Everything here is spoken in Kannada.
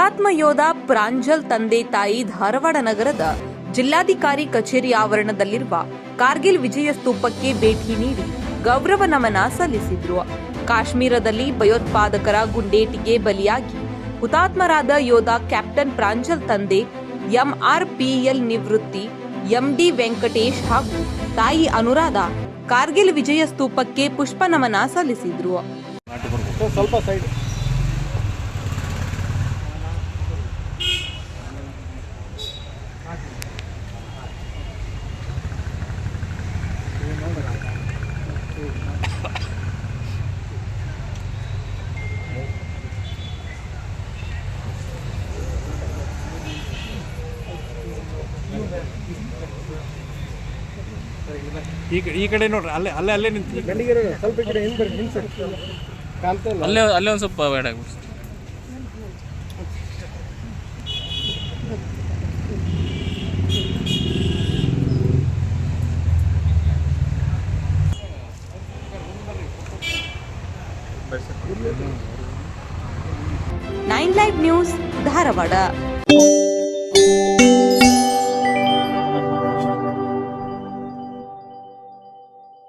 ಹುತಾತ್ಮ ಯೋಧ ಪ್ರಾಂಜಲ್ ತಂದೆ ತಾಯಿ ಧಾರವಾಡ ನಗರದ ಜಿಲ್ಲಾಧಿಕಾರಿ ಕಚೇರಿ ಆವರಣದಲ್ಲಿರುವ ಕಾರ್ಗಿಲ್ ವಿಜಯ ಸ್ತೂಪಕ್ಕೆ ಭೇಟಿ ನೀಡಿ ಗೌರವ ನಮನ ಸಲ್ಲಿಸಿದ್ರು. ಕಾಶ್ಮೀರದಲ್ಲಿ ಭಯೋತ್ಪಾದಕರ ಗುಂಡೇಟಿಗೆ ಬಲಿಯಾಗಿ ಹುತಾತ್ಮರಾದ ಯೋಧ ಕ್ಯಾಪ್ಟನ್ ಪ್ರಾಂಜಲ್ ತಂದೆ ಎಂಆರ್ಪಿಎಲ್ ನಿವೃತ್ತಿ ಎಂಡಿ ವೆಂಕಟೇಶ್ ಹಾಗೂ ತಾಯಿ ಅನುರಾಧ ಕಾರ್ಗಿಲ್ ವಿಜಯ ಸ್ತೂಪಕ್ಕೆ ಪುಷ್ಪ ನಮನ ಸಲ್ಲಿಸಿದ್ರು ಸ್ವಲ್ಪ ಸೈಡ್ ಈ ಕಡೆ ಈ ಕಡೆ ನೋಡ್ರಿ ಅಲ್ಲೇ ಅಲ್ಲೇ ಅಲ್ಲೇ ನಿಂತು. ಗಂಡಿಗೆ ಸ್ವಲ್ಪ ಈ ಕಡೆ ಹಿಂದೆ ಬರ್ರಿ ಹಿಂದೆ ಸರ್ ಕಾಣ್ತಾ ಇಲ್ಲ. ಅಲ್ಲೇ ಅಲ್ಲೇ ಒಂದು ಸ್ವಲ್ಪ ಬೇಡ ಆಗ್ಬಿಡ್ತು ನೈನ್ ಲೈವ್ ನ್ಯೂಸ್ ಧಾರವಾಡ.